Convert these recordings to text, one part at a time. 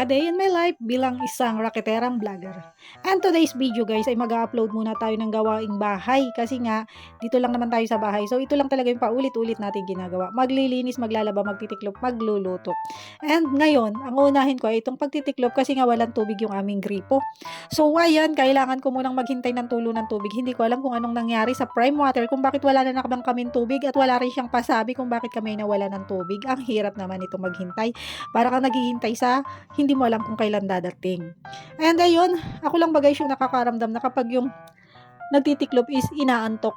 A day in my life bilang isang raketerang vlogger. And today's video guys ay mag-upload muna tayo ng gawaing bahay kasi nga dito lang naman tayo sa bahay. So ito lang talaga yung paulit-ulit natin ginagawa. Maglilinis, maglalaba, magtitiklop, magluluto. And ngayon, ang unahin ko ay itong pagtitiklop kasi nga walang tubig yung aming gripo. So ayan, kailangan ko munang maghintay ng tulo ng tubig. Hindi ko alam kung anong nangyari sa prime water, kung bakit wala na nakabang kaming tubig at wala rin siyang pasabi kung bakit kami nawala ng tubig. Ang hirap naman itong maghintay. Para kang naghihintay sa hindi mo alam kung kailan dadating. And ayun, ako lang bagay yung nakakaramdam na kapag yung nagtitiklop is inaantok.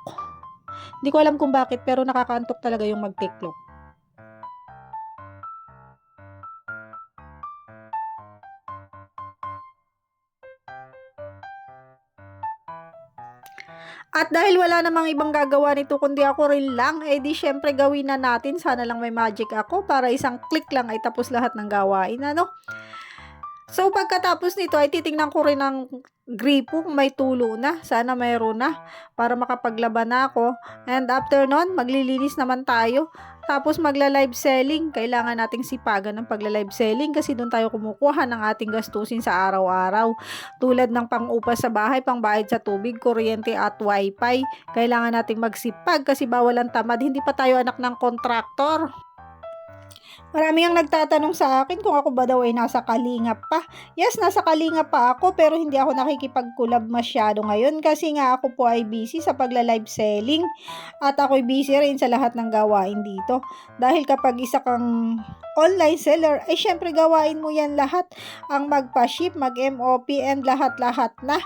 Hindi ko alam kung bakit pero nakakaantok talaga yung magtiklop. At dahil wala namang ibang gagawa nito kundi ako rin lang, eh di syempre gawin na natin. Sana lang may magic ako para isang click lang ay tapos lahat ng gawain. Ano? So pagkatapos nito ay titingnan ko rin ang gripo kung may tulo na. Sana mayroon na para makapaglaban na ako. And after nun, maglilinis naman tayo. Tapos magla-live selling. Kailangan nating sipagan ng pagla-live selling kasi doon tayo kumukuha ng ating gastusin sa araw-araw. Tulad ng pang-upa sa bahay, pangbayad sa tubig, kuryente at wifi. Kailangan nating magsipag kasi bawal ang tamad. Hindi pa tayo anak ng kontraktor. Marami ang nagtatanong sa akin kung ako ba daw ay nasa kalingap pa. Yes, nasa kalingap pa ako pero hindi ako nakikipag-collab masyado ngayon kasi nga ako po ay busy sa pagla-live selling at ako'y busy rin sa lahat ng gawain dito. Dahil kapag isa kang online seller, ay syempre gawain mo yan lahat. Ang magpa-ship, mag-MOP and lahat-lahat na.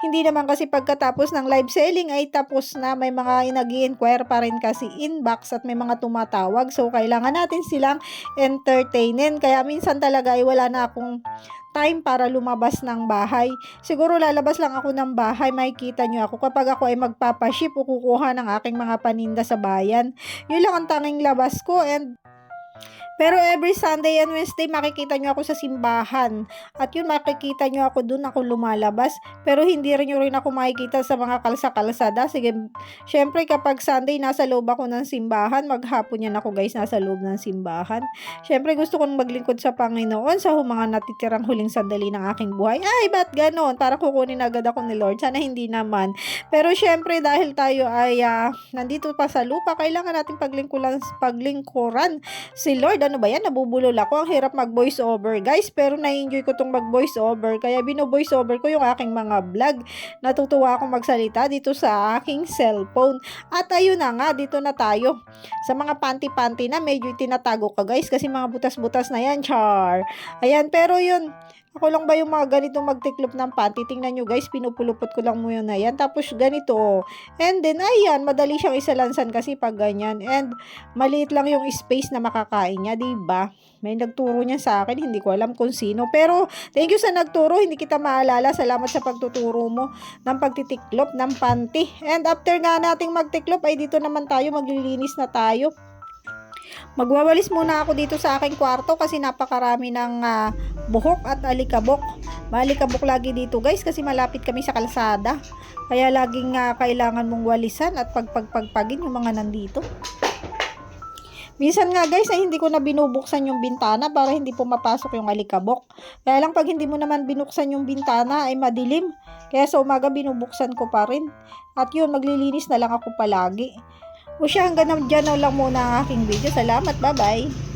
Hindi naman kasi pagkatapos ng live selling ay tapos na may mga nag inquire pa rin kasi inbox at may mga tumatawag. So, kailangan natin silang entertainin. Kaya minsan talaga ay wala na akong time para lumabas ng bahay. Siguro lalabas lang ako ng bahay, makikita nyo ako kapag ako ay magpapaship o kukuha ng aking mga paninda sa bayan. Yun lang ang tanging labas ko and pero every Sunday and Wednesday makikita nyo ako sa simbahan. At yun makikita nyo ako dun ako lumalabas. Pero hindi rin nyo rin ako makikita sa mga kalsa-kalsada. Sige, syempre kapag Sunday nasa loob ako ng simbahan, maghapon yan ako guys nasa loob ng simbahan. Syempre gusto kong maglingkod sa Panginoon sa mga natitirang huling sandali ng aking buhay. Ay, ba't ganon? Para kukunin agad ako ni Lord. Sana hindi naman. Pero syempre dahil tayo ay uh, nandito pa sa lupa, kailangan natin paglingkuran, paglingkuran si Lord ano ba yan, nabubulol ako. Ang hirap mag voice over guys, pero na-enjoy ko tong mag voice over. Kaya bino voice over ko yung aking mga vlog. Natutuwa akong magsalita dito sa aking cellphone. At ayun na nga, dito na tayo. Sa mga panty-panty na, medyo tinatago ka guys, kasi mga butas-butas na yan, char. Ayan, pero yun, ako lang ba yung mga ganito magtiklop ng panty? Tingnan nyo guys, pinupulupot ko lang muna na yan. Tapos ganito. oh. And then, ayan, madali siyang isalansan kasi pag ganyan. And maliit lang yung space na makakain niya, ba? May nagturo niya sa akin, hindi ko alam kung sino. Pero, thank you sa nagturo, hindi kita maalala. Salamat sa pagtuturo mo ng pagtitiklop ng panty. And after nga nating magtiklop, ay dito naman tayo, maglilinis na tayo. Magwawalis muna ako dito sa aking kwarto kasi napakarami ng uh, buhok at alikabok. Malikabok lagi dito guys kasi malapit kami sa kalsada. Kaya laging uh, kailangan mong walisan at pagpagpagpagin yung mga nandito. Minsan nga guys ay hindi ko na binubuksan yung bintana para hindi pumapasok yung alikabok. Kaya lang pag hindi mo naman binuksan yung bintana ay madilim. Kaya sa umaga binubuksan ko pa rin. At yun maglilinis na lang ako palagi. O siya hanggang dyan na lang muna ang aking video. Salamat. Bye bye.